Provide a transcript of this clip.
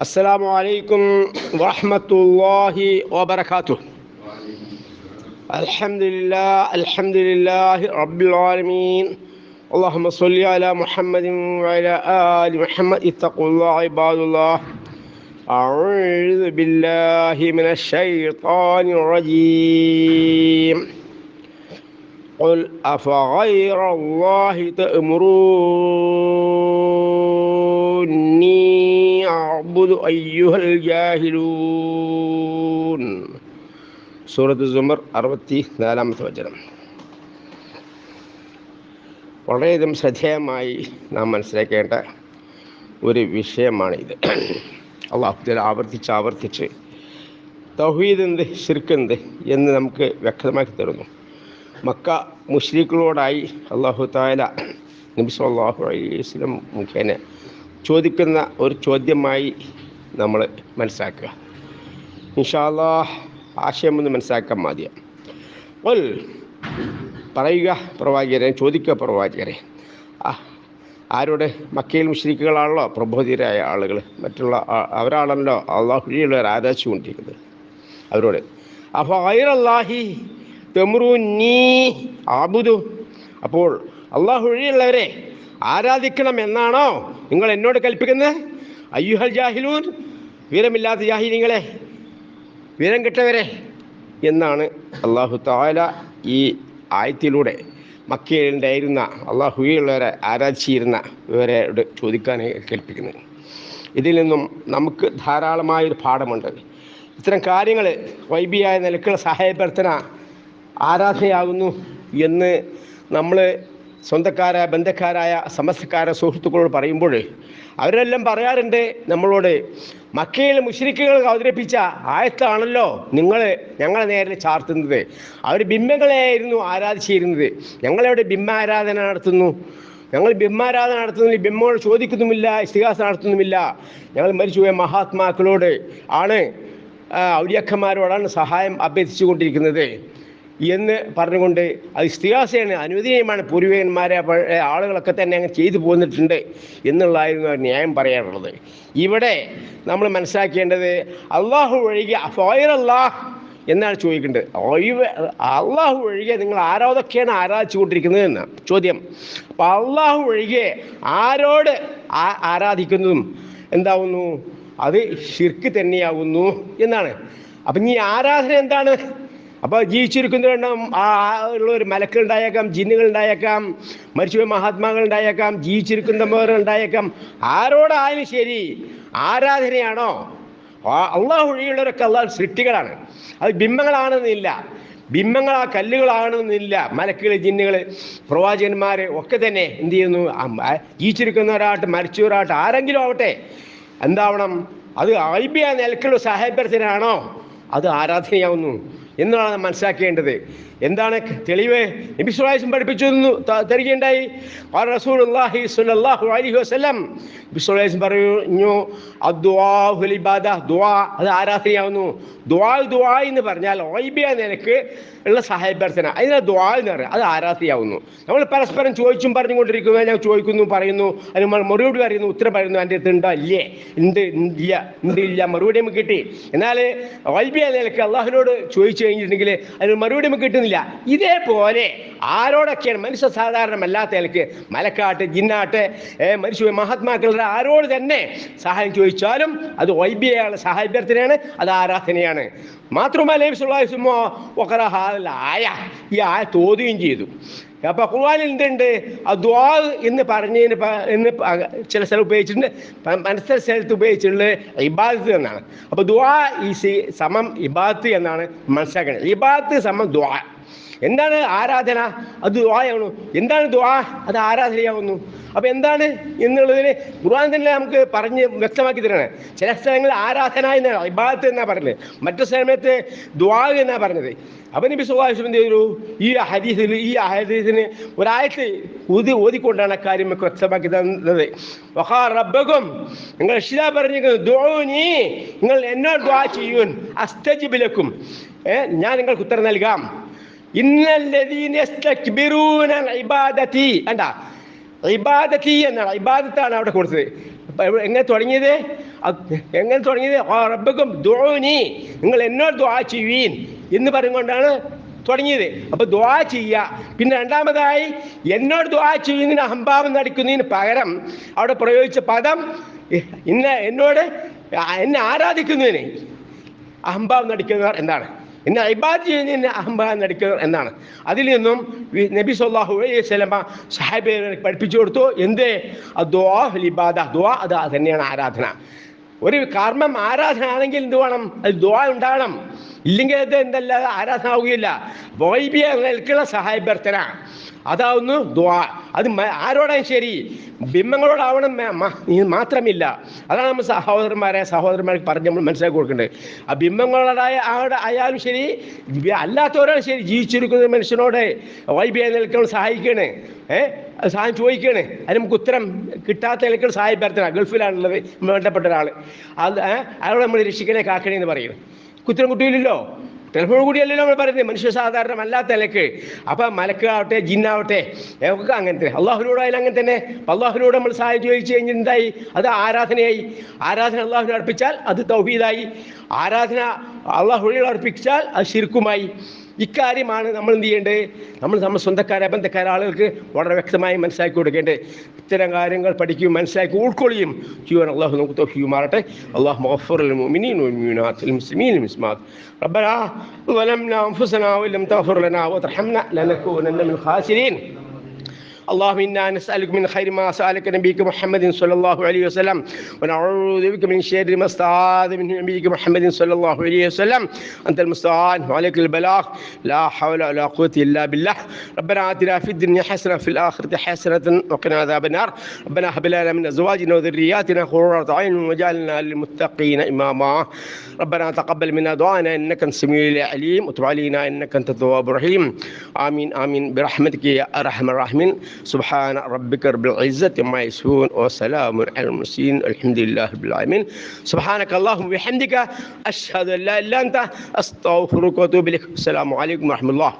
السلام عليكم ورحمة الله وبركاته. الحمد لله الحمد لله رب العالمين. اللهم صل على محمد وعلى آل محمد اتقوا الله عباد الله. أعوذ بالله من الشيطان الرجيم. قل أفغير الله تأمروني അഅ്ബുദു അയ്യുഹൽ ജാഹിലൂൻ സൂറത്ത് സുമർ അറുപത്തി നാലാമത്തെ വചനം. വളരെയധികം ശ്രദ്ധേയമായി നാം മനസ്സിലാക്കേണ്ട ഒരു വിഷയമാണിത്. അള്ളാഹുദൽ ആവർത്തിച്ച് ആവർത്തിച്ച് തൗഹീദ് എന്ത് എന്ന് നമുക്ക് വ്യക്തമാക്കി തരുന്നു. മക്ക മുഷ്രീഖുകളോടായി അള്ളാഹു താല നബിസ് അള്ളാഹു അലൈഹി വസ്ലം മുഖേന ചോദിക്കുന്ന ഒരു ചോദ്യമായി നമ്മൾ മനസ്സിലാക്കുക. ഇൻഷാല്ലാ ആശയം ഒന്ന് മനസ്സിലാക്കാൻ മതിയാം. ഒൽ പറയുക പ്രവാചകരെ ചോദിക്കുക പ്രവാചകരെ. ആരോട്? മക്കയിൽ മുഷ്രിക്കുകളാണല്ലോ പ്രബോധിതരായ ആളുകൾ മറ്റുള്ള അവരാണല്ലോ അള്ളാഹുഴിയുള്ളവർ ആരാധിച്ചുകൊണ്ടിരിക്കുന്നത് അവരോട് അപ്പോൾ അയറല്ലാഹി തെമ്രു നീ ആബുദു അപ്പോൾ അള്ളാഹു ഒഴിയുള്ളവരെ ആരാധിക്കണം എന്നാണോ നിങ്ങൾ എന്നോട് കൽപ്പിക്കുന്നത്? അയ്യുഹൽ ജാഹിലൂൻ വീരമില്ലാത്ത ജാഹിലിങ്ങളെ വീരം കിട്ടവരെ എന്നാണ് അള്ളാഹു താല ഈ ആയത്തിലൂടെ മക്കയിലുണ്ടായിരുന്ന അള്ളാഹുയുള്ളവരെ ആരാധിച്ചിരുന്ന ഇവരോട് ചോദിക്കാൻ കൽപ്പിക്കുന്നത്. ഇതിൽ നിന്നും നമുക്ക് ധാരാളമായൊരു പാഠമുണ്ട്. ഇത്തരം കാര്യങ്ങൾ വൈബിയായ നിലക്കുള്ള സഹായപ്രവർത്തന ആരാധനയാകുന്നു എന്ന് നമ്മൾ സ്വന്തക്കാരായ ബന്ധക്കാരായ സമസ്തക്കാരായ സുഹൃത്തുക്കളോട് പറയുമ്പോൾ അവരെല്ലാം പറയാറുണ്ട് നമ്മളോട് മക്കയിൽ മുഷരിക്കുകൾ അവതരിപ്പിച്ച ആയത്താണല്ലോ നിങ്ങൾ ഞങ്ങളെ നേരെ ചാർത്തുന്നത്. അവർ ബിംബങ്ങളെയായിരുന്നു ആരാധിച്ചിരുന്നത്. ഞങ്ങളെവിടെ ബിംബാരാധന നടത്തുന്നു? ഞങ്ങൾ ബിംബാരാധന നടത്തുന്നില്ല ബിംബോട് ചോദിക്കുന്നുമില്ല ഇസ്തിഹാസ നടത്തുന്നുമില്ല. ഞങ്ങൾ മരിച്ചുപോയ മഹാത്മാക്കളോട് ആണ് ഔര്യക്കന്മാരോടാണ് സഹായം അഭ്യർത്ഥിച്ചു കൊണ്ടിരിക്കുന്നത് എന്ന് പറഞ്ഞുകൊണ്ട് അത് ഇസ്തിഹാസയാണ് അനുവദനീയമാണ്. പൂർവികന്മാരെ ആളുകളൊക്കെ തന്നെ അങ്ങ് ചെയ്തു പോന്നിട്ടുണ്ട് എന്നുള്ളതായിരുന്നു ന്യായം പറയാറുള്ളത് ഇവിടെ നമ്മൾ മനസ്സിലാക്കേണ്ടത് അള്ളാഹു ഒഴികെ അള്ളാഹ് എന്നാണ് ചോദിക്കേണ്ടത്. ഒഴിവ് അള്ളാഹു ഒഴികെ നിങ്ങൾ ആരോതൊക്കെയാണ് ആരാധിച്ചു കൊണ്ടിരിക്കുന്നത് എന്ന് ചോദ്യം. അപ്പം അള്ളാഹു ഒഴികെ ആരോട് ആരാധിക്കുന്നതും എന്താവുന്നു? അത് ഷിർക്ക് തന്നെയാവുന്നു എന്നാണ്. അപ്പം ഈ ആരാധന എന്താണ്? അപ്പോൾ ജീവിച്ചിരിക്കുന്നവണ്ണം ആ ഉള്ള ഒരു മലക്കൾ ഉണ്ടായേക്കാം ജിന്നുകൾ ഉണ്ടായേക്കാം മരിച്ചുപോയ മഹാത്മാക്കൾ ഉണ്ടായേക്കാം ജീവിച്ചിരിക്കുന്നവർ ഉണ്ടായേക്കാം. ആരോടായാലും ശരി ആരാധനയാണോ? അള്ളാഹ് ഒഴിയുള്ളവരൊക്കെ അള്ളാഹ് സൃഷ്ടികളാണ്. അത് ബിംബങ്ങളാണെന്നില്ല ബിംബങ്ങൾ ആ കല്ലുകളാണെന്നില്ല മലക്കുകൾ ജിന്നുകൾ പ്രവാചകന്മാർ ഒക്കെ തന്നെ എന്ത് ചെയ്യുന്നു? ജീവിച്ചിരിക്കുന്നവരാകട്ടെ മരിച്ചവരാകട്ടെ ആരെങ്കിലും ആവട്ടെ. എന്താവണം? അത് ഐബിയ നിലക്കുള്ള സഹായപ്രത്തിനാണോ അത് ആരാധനയാവുന്നു. എന്നാണ് മനസ്സിലാക്കേണ്ടത്. എന്താണ് തെളിവ്? നബി സുലാഹിസും പഠിപ്പിച്ചു തരികയുണ്ടായി. റസൂലുള്ളാഹി സ്വല്ലല്ലാഹു അലൈഹി വസല്ലം പറഞ്ഞു ദുആ അത് ആരാധനയാവുന്നു. ദുആ ദുആ എന്ന് പറഞ്ഞാൽ ഓയിബിയ നിനക്ക് ഉള്ള സഹായപ്രാർത്ഥന അതിന് ദുആ എന്ന് പറയുക അത് ആരാധനയാവുന്നു. നമ്മൾ പരസ്പരം ചോദിച്ചും പറഞ്ഞുകൊണ്ടിരിക്കുന്നത് ഞാൻ ചോദിക്കുന്നു പറയുന്നു അതിന് നമ്മൾ മറുപടി പറയുന്നു ഉത്തരം പറയുന്നു എന്റെ അടുത്ത് ഉണ്ടോ? ഇല്ലേ? ഉണ്ട് ഇല്ല ഉണ്ട് ഇല്ല മറുപടി നമുക്ക് കിട്ടി. എന്നാൽ ഓയിബിയ നിലയ്ക്ക് അള്ളാഹുവിനോട് ചോദിച്ചു കഴിഞ്ഞിട്ടുണ്ടെങ്കിൽ അതിന് മറുപടി നമുക്ക് കിട്ടുന്നില്ല. ഇതേപോലെ ആരോടൊക്കെയാണ് മനുഷ്യ സാധാരണമല്ലാത്ത നിലയ്ക്ക് മലക്കാട്ട് ജിന്നാട്ട് മനുഷ്യ മഹാത്മാക്കളുടെ ആരോട് തന്നെ സഹായം ചോദിച്ചാലും അത് വൈബിയാണ് സഹായഭ്യർത്ഥനയാണ് അത് ആരാധനയാണ്. മാത്രമല്ല ഈ ആയ ഈ ആയ തോതുകയും ചെയ്തു. അപ്പൊ ഖുർആനിൽ എന്തുണ്ട്? ദ്വാ എന്ന് പറഞ്ഞതിന് എന്ന് ചില സ്ഥലം ഉപയോഗിച്ചിട്ടുണ്ട്. മനസ്സിലെ സ്ഥലത്ത് ഉപയോഗിച്ചിട്ടുള്ളത് ഇബാദത്ത് എന്നാണ്. അപ്പൊ ദ്വാ ഈ സമം ഇബാദത്ത് എന്നാണ് മനസ്സിലാക്കുന്നത് ഇബാദത്ത് സമം ദ്വാ എന്താണ് ആരാധന? അത് ദ്വായാവുന്നു എന്താണ് ദ്വാ അത് ആരാധനയാവുന്നു. അപ്പൊ എന്താണ് എന്നുള്ളതിന് ഖുർആൻ തന്നെ നമുക്ക് പറഞ്ഞ് വ്യക്തമാക്കി തരാണ്. ചില സ്ഥലങ്ങളിൽ ആരാധന എന്നാണ് ഇബാദത്ത് എന്നാണ് പറഞ്ഞത്. മറ്റു സമയത്ത് ദ്വാ എന്നാണ് പറഞ്ഞത്. അപ്പൊ നബി എന്ത് ചെയ്തു ഈ ഹദീസിൽ ഈ ഹദീസിന് ഒരാഴ്ച ഊതി ഓതിക്കൊണ്ടാണ് അക്കാര്യം വ്യക്തമാക്കി തന്നത് റബ്ബകും നിങ്ങൾ ഷിത പറഞ്ഞിരിക്കുന്നത് ദുആനി നിങ്ങൾ എന്നോട് ദ്വാ ചെയ്യൂൻ അസ്തജിബിലക്കും ഞാൻ നിങ്ങൾക്ക് ഉത്തരം നൽകാം. ഇബാദത്തി. ഇബാദത്താണ് അവിടെ കൊടുത്തത്. എങ്ങനെ തുടങ്ങിയത്? എങ്ങനെ തുടങ്ങിയത്? നിങ്ങൾ എന്നോട് ദ്വാ ചെയ്യുവീൻ. എന്ന് പറഞ്ഞുകൊണ്ടാണ് തുടങ്ങിയത്. അപ്പൊ ദ്വാ ചെയ്യുക. പിന്നെ രണ്ടാമതായി എന്നോട് ദ്വാ ചെയ്യുന്നതിന് അഹംഭാവം നടിക്കുന്നതിന് പകരം അവിടെ പ്രയോഗിച്ച പദം ഇന്ന് എന്നോട് എന്നെ ആരാധിക്കുന്നതിന് അഹംഭാവം നടിക്കുന്നവർ എന്താണ് എന്നെ ഇബാദ് ചെയ്യുന്നതിന് അഹംഭാവം നടിക്കുന്നവർ എന്നാണ്. അതിൽ നിന്നും നബി സല്ലാഹു സ്വലമ സാഹിബ് പഠിപ്പിച്ചു കൊടുത്തു. എന്ത്? ഇബാദ. ദുആ അത് തന്നെയാണ് ആരാധന. ഒരു കർമ്മം ആരാധന ആണെങ്കിൽ എന്ത് വേണം? അത് ദ്വാ ഉണ്ടാകണം. ഇല്ലെങ്കിൽ അത് എന്തല്ല ആരാധനാവുകയില്ല. വൈബിയ നിൽക്കുള്ള സഹായഭ്യർത്ഥന അതാവുന്നു ദ്വാ. അത് ആരോടാണ് ശരി. ബിംബങ്ങളോടാവണം മാത്രമില്ല. അതാണ് നമ്മൾ സഹോദരന്മാരെ സഹോദരന്മാർക്ക് പറഞ്ഞ് നമ്മൾ മനസ്സിലാക്കി കൊടുക്കേണ്ടത്. ആ ബിംബങ്ങളോടായ ആടെ ആയാലും ശരി അല്ലാത്തവരാണ് ശരി ജീവിച്ചിരിക്കുന്ന മനുഷ്യനോട് വൈബിയെ നിൽക്കാൻ സഹായിക്കണേ. അത് സഹായം ചോദിക്കണേ. അതിന് നമുക്ക് ഉത്തരം കിട്ടാത്ത നിലയ്ക്ക് സഹായഭ്യർത്ഥന ഗൾഫിലാണുള്ളത് വേണ്ടപ്പെട്ട ഒരാൾ അത് അയാളെ നമ്മൾ രക്ഷിക്കണേ കാക്കണേ എന്ന് പറയുന്നത് ഉത്തരം കിട്ടിയില്ലല്ലോ. ടെലിഫോൺ കൂടിയല്ലല്ലോ നമ്മൾ പറയുന്നത്. മനുഷ്യ സാധാരണമല്ലാത്ത നിലയ്ക്ക്. അപ്പം മലക്കാവട്ടെ ജിന്നാവട്ടെ ഒക്കെ തന്നെ അള്ളാഹുനോടായാലും അങ്ങനെ തന്നെ. അള്ളാഹുനോട് നമ്മൾ സഹായം ചോദിച്ചു എന്തായി? അത് ആരാധനയായി. ആരാധന അള്ളാഹുവിനെ അർപ്പിച്ചാൽ അത് തൗഹീദായി. ആരാധന അള്ളാഹുനോട് അർപ്പിച്ചാൽ അത് ശിർക്കുമായി. ഇക്കാര്യമാണ് നമ്മൾ എന്ത് ചെയ്യേണ്ടത്? നമ്മൾ നമ്മൾ സ്വന്തക്കാരെ ബന്ധക്കാരെ ആളുകൾക്ക് വളരെ വ്യക്തമായി മനസ്സിലാക്കി കൊടുക്കേണ്ടത്. ഇത്തരം കാര്യങ്ങൾ പഠിക്കുകയും മനസ്സിലാക്കി ഉൾക്കൊള്ളുകയും ചെയ്യുവാൻ അള്ളാഹു നമുക്ക് തൊഹിയുമാറട്ടെ അള്ളാഹു മഫറുൽ اللهم إنا نسألك من خير ما سألك نبيك محمد صلى الله عليه وسلم ونعوذ بك من شر ما استعاذ منه نبيك محمد صلى الله عليه وسلم. أنت المستعان وعليك البلاغ. لا حول ولا قوة إلا بالله. ربنا آتنا في الدنيا حسنة في الآخرة حسنة وقنا عذاب النار. ربنا هب لنا من أزواجنا وذرياتنا قرة عين واجعلنا للمتقين إماما. ربنا تقبل منا دعانا أنت السميع العليم. وتب علينا إنك أنت التواب الرحيم. آمين آمين. برحمتك يا أرحم الراحمين. سبحان ربك رب العزة ما يسفون وسلام على المرسلين الحمد لله رب العالمين. سبحانك اللهم وبحمدك أشهد أن لا إله إلا أنت أستغفرك وأتوب إليك. السلام عليكم ورحمة الله.